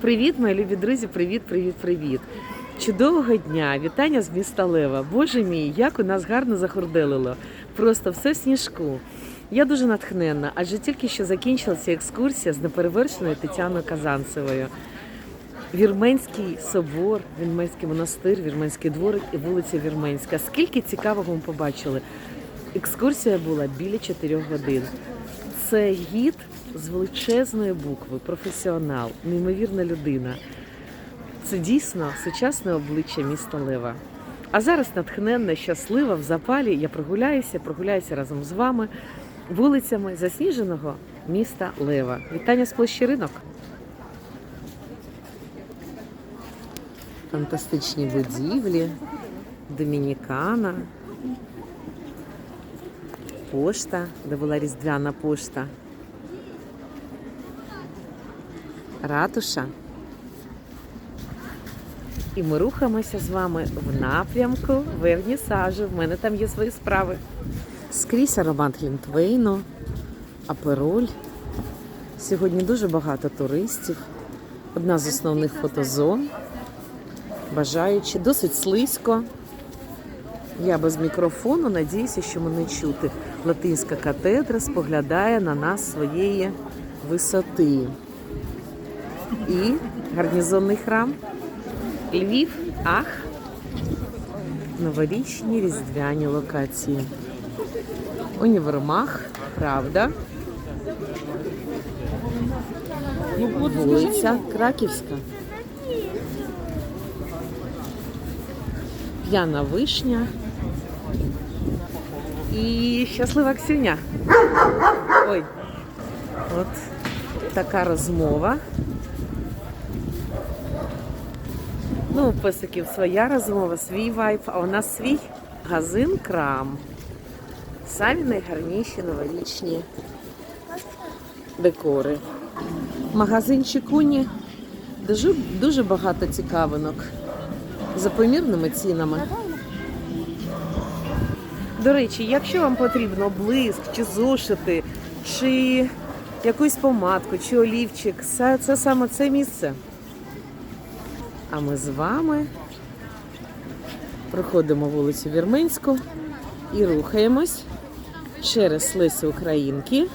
Привіт, мої любі друзі! Привіт, привіт, привіт! Чудового дня! Вітання з міста Лева. Боже мій, як у нас гарно захорделило. Просто все в сніжку. Я дуже натхненна, адже тільки що закінчилася екскурсія з неперевершеною Тетяною Казанцевою. Вірменський собор, Вірменський монастир, Вірменський дворик і вулиця Вірменська. Скільки цікавого ми побачили. Екскурсія була біля 4 годин. Це гід з величезної букви, професіонал, неймовірна людина. Це дійсно сучасне обличчя міста Лева. А зараз натхненна, щаслива, в запалі я прогуляюся, прогуляюся разом з вами вулицями засніженого міста Лева. Вітання з площі ринок. Фантастичні будівлі, Домінікана, пошта, де була різдвяна пошта. Ратуша. І ми рухаємося з вами в напрямку вернісажу. В мене там є свої справи. Скрізь аромат Глінтвейну, апероль. Сьогодні дуже багато туристів. Одна з основних фотозон. Бажаючи, досить слизько. Я без мікрофону надіюся, що мене чути. Латинська катедра споглядає на нас своєї висоти. І гарнізонний храм. Львів, ах, новорічні різдвяні локації. Універмаг, правда. Вулиця Краківська. П'яна вишня. І щаслива Ксюня. Ой, от така розмова. Ну, у песиків своя розмова, свій вайб, а у нас свій магазин крам. Самі найгарніші новорічні декори. Магазин Чекуні дуже, дуже багато цікавинок за помірними цінами. До речі, якщо вам потрібно блиск, чи зошити, чи якусь помадку, чи олівчик, це, це саме це місце. А ми з вами проходимо вулицю Вірменську і рухаємось через Лесі Українки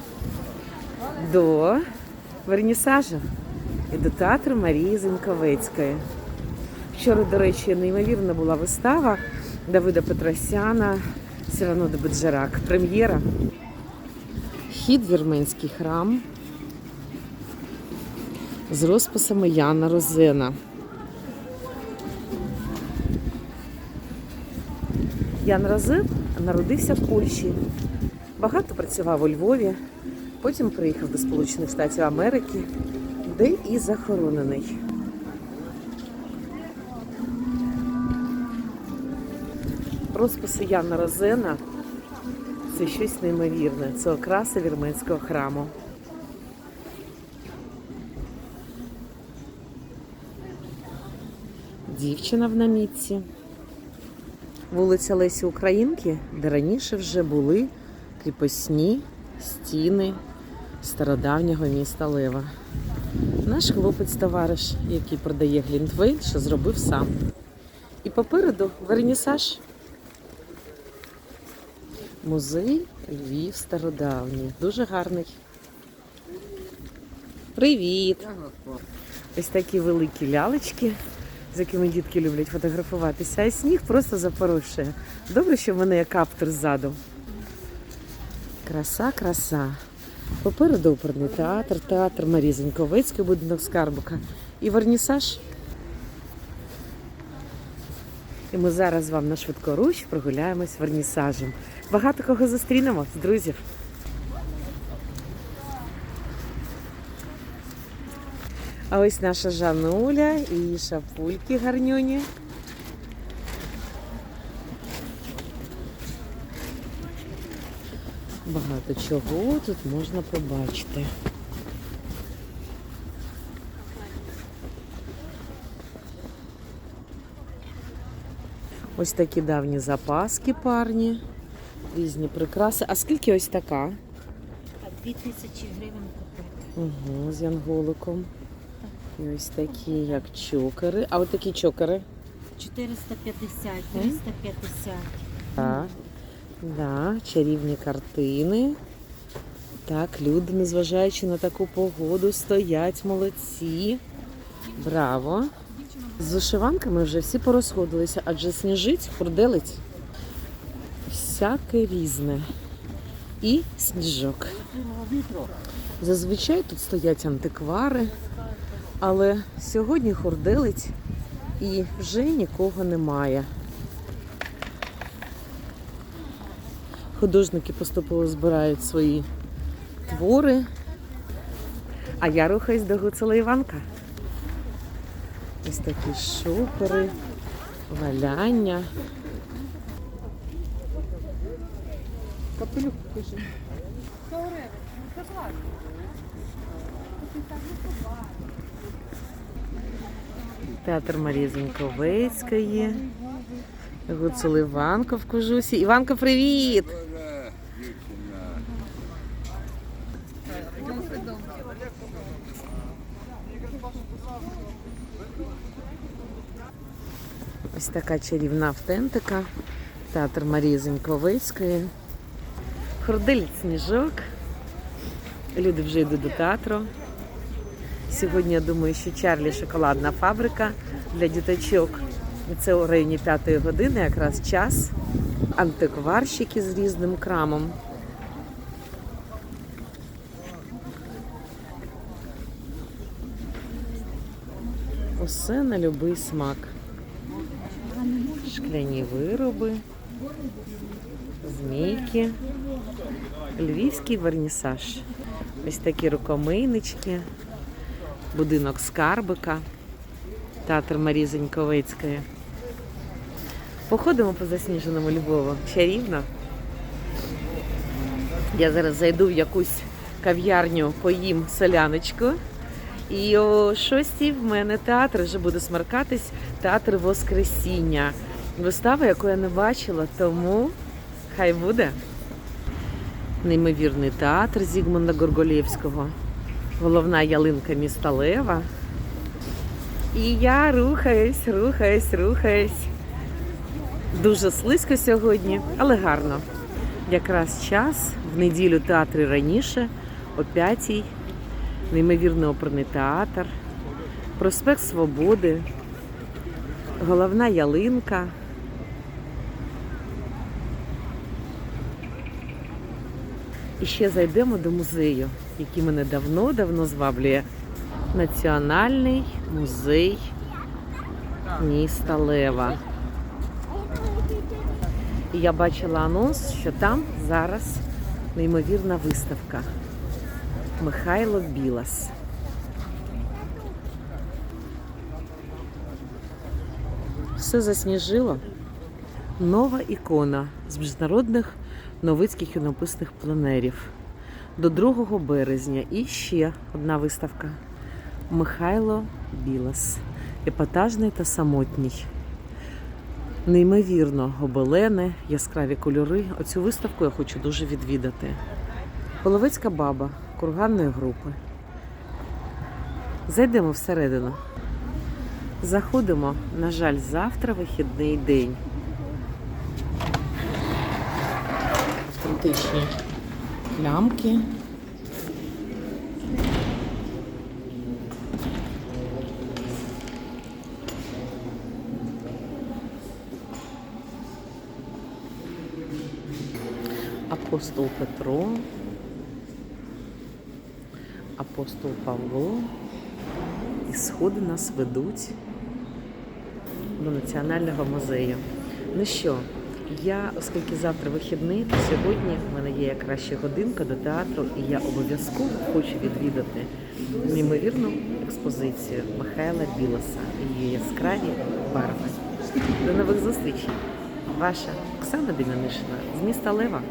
до Вернісажа і до театру Марії Зіньковецької. Вчора, до речі, неймовірна була вистава Давида Петросяна Сирано де Беджерак. Прем'єра. Хід Вірменський храм з розписами Яна Розена. Ян Розен народився в Польщі. Багато працював у Львові, потім приїхав до Сполучених Штатів Америки, де і захоронений. Розписи Яна Розена це щось неймовірне. Це окраса вірменського храму. Дівчина в намітці. Вулиця Лесі Українки, де раніше вже були кріпосні стіни стародавнього міста Лева. Наш хлопець-товариш, який продає Глінтвейн, що зробив сам. І попереду вернісаж. Музей Львів стародавній. Дуже гарний. Привіт! Ось такі великі лялечки, з якими дітки люблять фотографуватися, а сніг просто запорушує. Добре, що в мене є каптер ззаду. Краса, краса. Попереду оперний театр, театр Марії Зеньковецької, будинок Скарбука і вернісаж. І ми зараз вам на швидкоруч прогуляємось вернісажем. Багато кого зустрінемо з друзів. А ось наша Жануля і шапульки гарнюні. Багато чого тут можна побачити. Ось такі давні запаски парні, різні прикраси. А скільки ось така? А 2000 гривень купити. Угу, з янголиком. І ось такі, як чокери. А от такі чокери. 450, 350. Так. Да, чарівні картини. Так, люди, незважаючи на таку погоду, стоять молодці. Браво! З вишиванками вже всі порозходилися, адже сніжить, хурделить. Всяке різне. І сніжок. Зазвичай тут стоять антиквари, але сьогодні хурделить і вже нікого немає. Художники поступово збирають свої твори. А я рухаюсь до Гуцула Іванка. Ось такі шопери, валяння. Театр Марії Зіньковецької. Гуцул Іванко в кожусі. Іванко, привіт! Ось така чарівна автентика. Театр Марії Зіньковицької. Хурдель сніжок. Люди вже йдуть до театру. Сьогодні я думаю, що Чарлі шоколадна фабрика для діточок. Це у районі п'ятої години, якраз час. Антикварщики з різним крамом. Усе на любий смак. Шкляні вироби, змійки, львівський вернісаж. Ось такі рукомийнички, будинок скарбика, театр Марії Зеньковицької. Походимо по засніженому Львову. Чарівно. Я зараз зайду в якусь кав'ярню, поїм соляночку. І о шостій в мене театр вже буде смеркатись театр Воскресіння. Вистава, яку я не бачила, тому хай буде. Неймовірний театр Зігмунда Горголєвського. Головна ялинка міста Лева. І я рухаюсь, рухаюсь, рухаюсь. Дуже слизько сьогодні, але гарно. Якраз час в неділю театрі раніше, о п'ятій. Неймовірний оперний театр, проспект Свободи, головна ялинка. І ще зайдемо до музею, який мене давно-давно зваблює. Національний музей міста Лева. І я бачила анонс, що там зараз неймовірна виставка. Михайло Білас. Все засніжило. Нова ікона з міжнародних новицьких кінописних пленерів до 2 березня. І ще одна виставка. Михайло Білас. Епатажний та самотній. Неймовірно гобелени, яскраві кольори. Оцю виставку я хочу дуже відвідати. Половецька баба курганної групи. Зайдемо всередину. Заходимо, на жаль, завтра вихідний день. Автентичні клямки. Апостол Петро. Апостол Павло. І сходи нас ведуть до Національного музею. Ну що, я, оскільки завтра вихідний, то сьогодні в мене є якраз ще годинка до театру, і я обов'язково хочу відвідати неймовірну експозицію Михайла Білоса і її яскраві барви. До нових зустрічей! Ваша Оксана Демянишина з міста Лева.